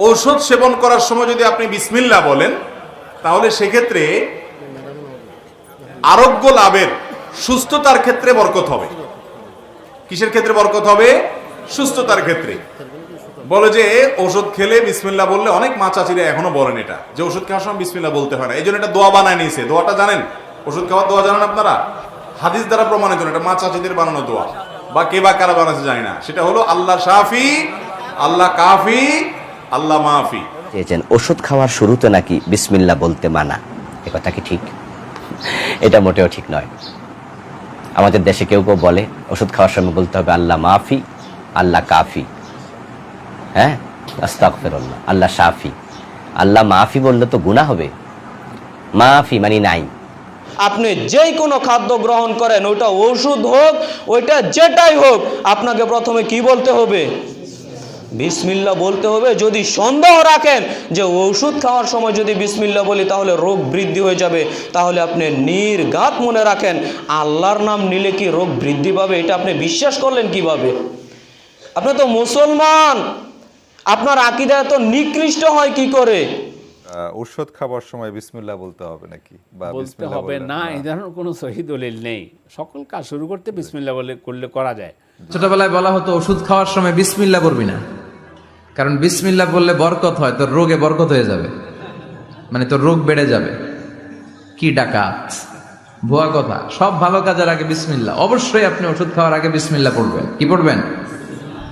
ঔষধ সেবন করার সময় যদি আপনি বিসমিল্লা বলেন, তাহলে সেক্ষেত্রে আরোগ্য লাভের সুস্থতার ক্ষেত্রে বরকত হবে। কিসের ক্ষেত্রে বরকত হবে? সুস্থতার ক্ষেত্রে। বলে যে ওষুধ খেলে বিসমিল্লা বললে অনেক মা চাচিরা এখনও বলেন এটা, যে ওষুধ খাওয়ার সময় বিসমিল্লা বলতে হয় না। এই জন্য এটা দোয়া বানায় নিয়েছে। দোয়াটা জানেন? ওষুধ খাওয়ার দোয়া জানেন আপনারা? হাদিস দ্বারা প্রমাণিত এটা মা চাচিদের বানানো দোয়া। বা কে বা কারা বানাচ্ছে জানি না। সেটা হলো আল্লাহ শাফি, আল্লাহ কাফি আল্লাহ মাফি। চেয়েছেন ওষুধ খাওয়ার শুরুতে নাকি বিসমিল্লা বলতে মানা? এ কথা কি ঠিক? এটা মোটেও ঠিক নয়। আমাদের দেশে কেউ কেউ বলে ওষুধ খাওয়ার সময় বলতে হবে আল্লাহ মাফি আল্লাহ কাফি। হ্যাঁ? আস্তাগফিরুল্লাহ আল্লাহ শাফি। আল্লাহ মাফি বললে তো গুনাহ হবে। মাফি মানে নাই। আপনি যেই কোনো খাদ্য গ্রহণ করেন ওইটা ওষুধ হোক ওইটা যেটাই হোক আপনাকে প্রথমে কি বলতে হবে? বিসমিল্লা বলতে হবে। যদি সন্দেহ রাখেন যে ওষুধ খাওয়ার সময় যদি বিসমিল্লা বলি তাহলে রোগ বৃদ্ধি হয়ে যাবে। তাহলে আপনি নির্ঘাত মনে রাখেন। আল্লাহর নাম নিলে কি রোগ বৃদ্ধি পাবে? এটা আপনি বিশ্বাস করলেন কীভাবে? আপনি তো মুসলমান। আপনার আকিদা এত নিকৃষ্ট হয় কি করে? আহ, ঔষধ খাবার সময় বিসমিল্লাহ বলতে হবে নাকি? বা বলতে হবে না এই ধরনের কোনো সহি দলিল নেই। সকল কাজ শুরু করতে বিসমিল্লা বলে করলে করা যায়। ছোটবেলায় বলা হতো ওষুধ খাওয়ার সময় বিসমিল্লা করবি না। কারণ বিসমিল্লা বললে বরকত হয়, তোর রোগে বরকত হয়ে যাবে। মানে তোর রোগ বেড়ে যাবে। কি ডাকাত? ভুয়া কথা। সব ভালো কাজের আগে বিসমিল্লা অবশ্যই আপনি ওষুধ খাওয়ার আগে বিসমিল্লা পড়বেন। কি পড়বেন?